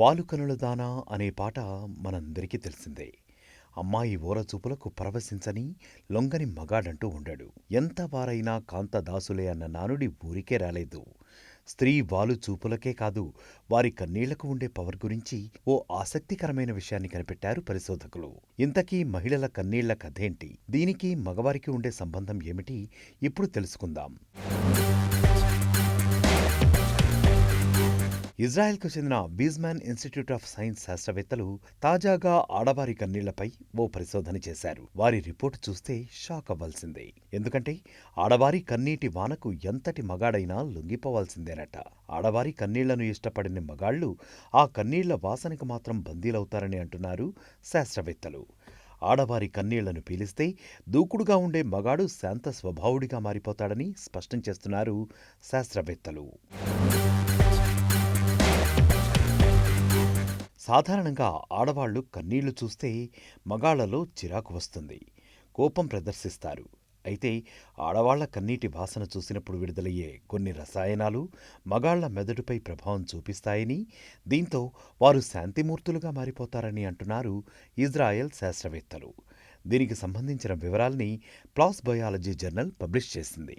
వాలుకనుల దానా అనే పాట మనందరికీ తెలిసిందే. అమ్మాయి ఓరచూపులకు పరవశించని లొంగని మగాడంటూ ఉండడు. ఎంత వారైనా కాంతదాసులే అన్న నానుడి ఊరికే రాలేదు. స్త్రీ వాలు చూపులకే కాదు వారి కన్నీళ్ళకు ఉండే పవర్ గురించి ఓ ఆసక్తికరమైన విషయాన్ని కనిపెట్టారు పరిశోధకులు. ఇంతకీ మహిళల కన్నీళ్ళ కథేంటి? దీనికి మగవారికి ఉండే సంబంధం ఏమిటి? ఇప్పుడు తెలుసుకుందాం. ఇజ్రాయెల్కు చెందిన బీజ్మాన్ ఇన్స్టిట్యూట్ ఆఫ్ సైన్స్ శాస్త్రవేత్తలు తాజాగా ఆడవారి కన్నీళ్ళపై ఓ పరిశోధన చేశారు. వారి రిపోర్టు చూస్తే షాక్ అవ్వాల్సిందే. ఎందుకంటే ఆడవారి కన్నీటి వానకు ఎంతటి మగాడైనా లొంగిపోవాల్సిందేనట. ఆడవారి కన్నీళ్ళను ఇష్టపడిన మగాళ్ళు ఆ కన్నీళ్ళ వాసనకు మాత్రం బందీలవుతారని అంటున్నారు శాస్త్రవేత్తలు. ఆడవారి కన్నీళ్ళను పీలిస్తే దూకుడుగా ఉండే మగాడు శాంత స్వభావుడిగా మారిపోతాడని స్పష్టం చేస్తున్నారు శాస్త్రవేత్తలు. సాధారణంగా ఆడవాళ్ళు కన్నీళ్ళు చూస్తే మగాళ్ళలో చిరాకు వస్తుంది. కోపం ప్రదర్శిస్తారు. అయితే ఆడవాళ్ళ కన్నీటి వాసన చూసినప్పుడు విడుదలయ్యే కొన్ని రసాయనాలు మగాళ్ళ మెదడుపై ప్రభావం చూపిస్తాయని దీంతో వారు శాంతిమూర్తులుగా మారిపోతారని అంటున్నారు ఇజ్రాయెల్ శాస్త్రవేత్తలు. దీనికి సంబంధించిన వివరాల్ని ప్లాస్ బయాలజీ జర్నల్ పబ్లిష్ చేసింది.